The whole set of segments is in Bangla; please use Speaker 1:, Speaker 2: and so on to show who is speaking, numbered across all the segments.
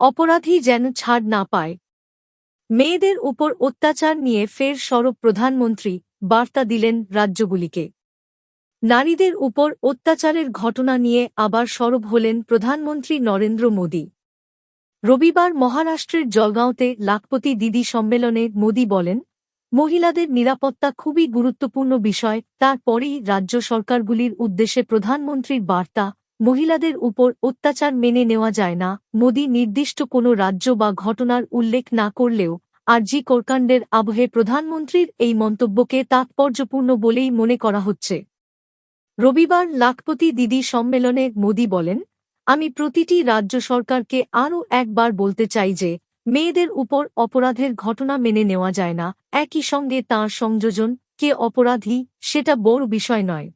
Speaker 1: অপরাধী যেন ছাড় না পায়। মেয়েদের উপর অত্যাচার নিয়ে ফের সরব প্রধানমন্ত্রী বার্তা দিলেন রাজ্যগুলিকে। নারীদের উপর অত্যাচারের ঘটনা নিয়ে আবার সরব হলেন প্রধানমন্ত্রী নরেন্দ্র মোদী। রবিবার মহারাষ্ট্রের জলগাঁওতে লাখপতি দিদি সম্মেলনে মোদী বলেন, মহিলাদের নিরাপত্তা খুবই গুরুত্বপূর্ণ বিষয়, তারপরেই রাজ্য সরকারগুলির উদ্দেশ্যে প্রধানমন্ত্রীর বার্তা মহিলাদের উপর অত্যাচার মেনে নেওয়া যায় না। মোদী নির্দিষ্ট কোনো রাজ্য বা ঘটনার উল্লেখ না করলেও আরজি কোরকাণ্ডের আবহে প্রধানমন্ত্রীর এই মন্তব্যকে তাৎপর্যপূর্ণ বলেই মনে করা হচ্ছে। রবিবার লাখপতি দিদি সম্মেলনে মোদী বলেন, আমি প্রতিটি রাজ্য সরকারকে আরও একবার বলতে চাই যে, মেয়েদের উপর অপরাধের ঘটনা মেনে নেওয়া যায় না। একই সঙ্গে তাঁর সংযোজন, কে অপরাধী, সেটা বড় বিষয় নয়।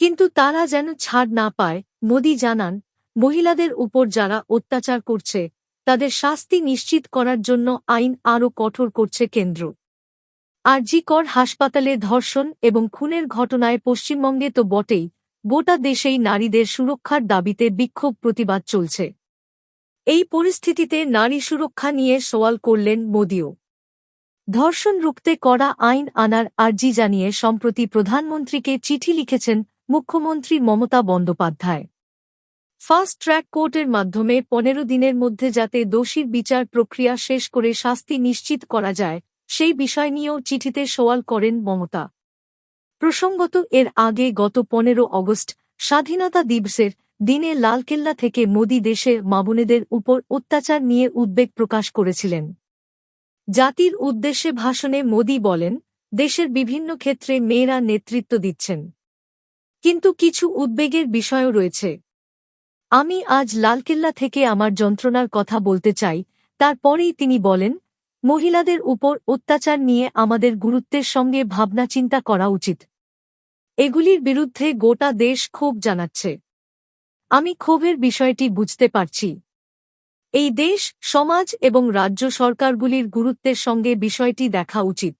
Speaker 1: কিন্তু তারা যেন ছাড় না পায়, মোদি জানান, মহিলাদের উপর যারা অত্যাচার করছে, তাদের শাস্তি নিশ্চিত করার জন্য আইন আরও কঠোর করছে কেন্দ্র। আরজিকর হাসপাতালে ধর্ষণ এবং খুনের ঘটনায় পশ্চিমবঙ্গে তো বটেই, গোটা দেশেই নারীদের সুরক্ষার দাবিতে বিক্ষোভ প্রতিবাদ চলছে। এই পরিস্থিতিতে নারী সুরক্ষা নিয়ে সওয়াল করলেন মোদিও। ধর্ষণ রুখতে করা আইন আনার আর্জি জানিয়ে সম্প্রতি প্রধানমন্ত্রীকে চিঠি লিখেছেন মুখ্যমন্ত্রী মমতা বন্দ্যোপাধ্যায়। ফাস্ট ট্র্যাক কোর্টের মাধ্যমে পনেরো দিনের মধ্যে যাতে দোষীর বিচার প্রক্রিয়া শেষ করে শাস্তি নিশ্চিত করা যায়, সেই বিষয় নিয়েও চিঠিতে সওয়াল করেন মমতা। প্রসঙ্গত, এর আগে গত পনেরো অগস্ট স্বাধীনতা দিবসের দিনে লালকেল্লা থেকে মোদি দেশের মাবনেদের উপর অত্যাচার নিয়ে উদ্বেগ প্রকাশ করেছিলেন। জাতির উদ্দেশ্যে ভাষণে মোদি বলেন, দেশের বিভিন্ন ক্ষেত্রে মেয়েরা নেতৃত্ব দিচ্ছেন। কিন্তু কিছু উদ্বেগের বিষয়ও রয়েছে। আমি আজ লালকেল্লা থেকে আমার যন্ত্রণার কথা বলতে চাই, তারপরেই তিনি বলেন, মহিলাদের উপর অত্যাচার নিয়ে আমাদের গুরুত্বের সঙ্গে ভাবনা চিন্তা করা উচিত। এগুলির বিরুদ্ধে গোটা দেশ ক্ষোভ জানাচ্ছে। আমি ক্ষোভের বিষয়টি বুঝতে পারছি। এই দেশ, সমাজ এবং রাজ্য সরকারগুলির গুরুত্বের সঙ্গে বিষয়টি দেখা উচিত।